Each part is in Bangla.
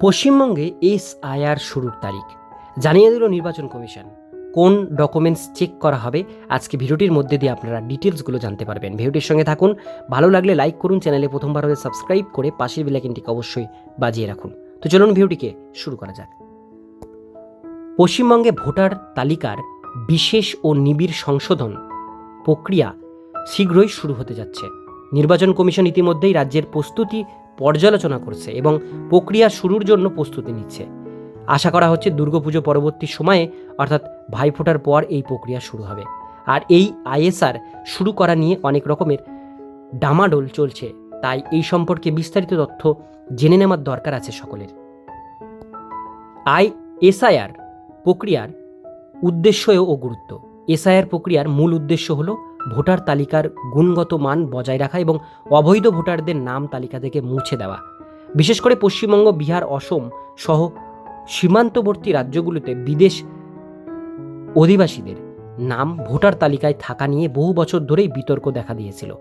পশ্চিমবঙ্গে এসআইআর শুরুর তারিখ। জানিয়ে দিল নির্বাচন কমিশন। কোন ডকুমেন্টস চেক করা হবে? আজকে ভিডিওটির মধ্যে দিয়ে আপনারা ডিটেলসগুলো জানতে পারবেন। ভিডিওটির সঙ্গে থাকুন। ভালো লাগলে লাইক করুন, চ্যানেলে প্রথমবার হলে সাবস্ক্রাইব করে পাশের বেলাইকিনটিকে অবশ্যই বাজিয়ে রাখুন। তো চলুন ভিডিওটিকে শুরু করা যাক। পশ্চিমবঙ্গে ভোটার তালিকার বিশেষ ও নিবিড় সংশোধন প্রক্রিয়া শীঘ্রই শুরু হতে যাচ্ছে। নির্বাচন কমিশন ইতিমধ্যেই রাজ্যের প্রস্তুতি পর্যালোচনা করছে এবং প্রক্রিয়া শুরুর জন্য প্রস্তুতি নিচ্ছে। আশা করা হচ্ছে দুর্গাপুজো পরবর্তী সময়ে, অর্থাৎ ভাইফোঁটার পর এই প্রক্রিয়া শুরু হবে। আর এই আইএসআর শুরু করা নিয়ে অনেক রকমের ডামাডোল চলছে। তাই এই সম্পর্কে বিস্তারিত তথ্য জেনে নেওয়ার দরকার আছে সকলের। আই এসআইআর প্রক্রিয়ার উদ্দেশ্য ও গুরুত্ব। এসআইআর প্রক্রিয়ার মূল উদ্দেশ্য হল ভোটার তালিকার গুণগত মান বজায় রাখা এবং অবৈধ ভোটারদের নাম তালিকা থেকে মুছে দেওয়া। বিশেষ করে পশ্চিমবঙ্গ, বিহার, অসম সহ সীমান্তবর্তী রাজ্যগুলোতে বিদেশ অধিবাসীদের নাম ভোটার তালিকায় থাকা নিয়ে বহু বছর ধরেই বিতর্ক দেখা দিয়েছিল।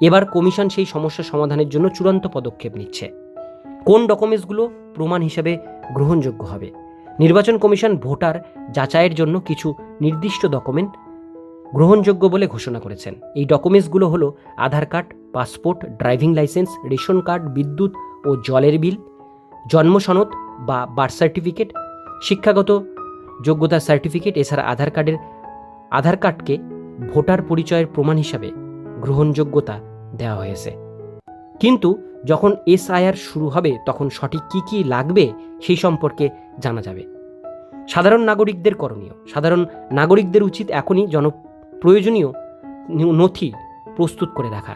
এবার কমিশন সেই সমস্যা সমাধানের জন্য চূড়ান্ত পদক্ষেপ নিচ্ছে। কোন ডকুমেন্টসগুলো প্রমাণ হিসেবে গ্রহণযোগ্য হবে? নির্বাচন কমিশন ভোটার যাচাইয়ের জন্য কিছু নির্দিষ্ট ডকুমেন্ট গ্রহণযোগ্য বলে ঘোষণা করেছেন। এই ডকুমেন্টসগুলো হলো Aadhaar card, passport, driving licence, ration card, বিদ্যুৎ ও জলের বিল, জন্ম সনদ বা বার্থ সার্টিফিকেট, শিক্ষাগত যোগ্যতা সার্টিফিকেট, এছাড়া আধার কার্ডের, আধার কার্ডকে ভোটার পরিচয়ের প্রমাণ হিসাবে গ্রহণযোগ্যতা দেওয়া হয়েছে। কিন্তু যখন এসআইআর শুরু হবে, তখন সঠিক কী কী লাগবে সেই সম্পর্কে জানা যাবে। সাধারণ নাগরিকদের করণীয়। সাধারণ নাগরিকদের উচিত এখনই জন প্রয়োজনীয় নথি প্রস্তুত করে রাখা।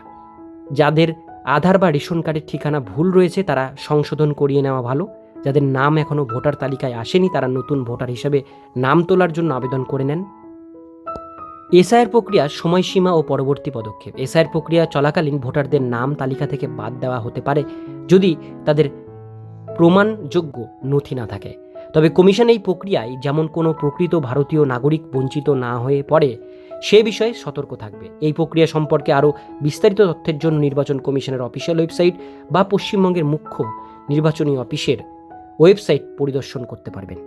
যাদের আধার বা রেশন কার্ডের ঠিকানা ভুল রয়েছে, তারা সংশোধন করিয়ে নেওয়া ভালো। যাদের নাম এখনও ভোটার তালিকায় আসেনি, তারা নতুন ভোটার হিসেবে নাম তোলার জন্য আবেদন করে নেন। এসআইয়ের প্রক্রিয়া সময়সীমা ও পরবর্তী পদক্ষেপ। এসআইয়ের প্রক্রিয়া চলাকালীন ভোটারদের নাম তালিকা থেকে বাদ দেওয়া হতে পারে যদি তাদের প্রমাণযোগ্য নথি না থাকে। তবে কমিশন এই প্রক্রিয়ায় যেমন কোনো প্রকৃত ভারতীয় নাগরিক বঞ্চিত না হয়ে পড়ে সে বিষয়ে সতর্ক থাকবে। এই প্রক্রিয়া সম্পর্কে আরও বিস্তারিত তথ্যের জন্য নির্বাচন কমিশনের অফিসিয়াল ওয়েবসাইট বা পশ্চিমবঙ্গের মুখ্য নির্বাচনী অফিসের ওয়েবসাইট পরিদর্শন করতে পারবেন।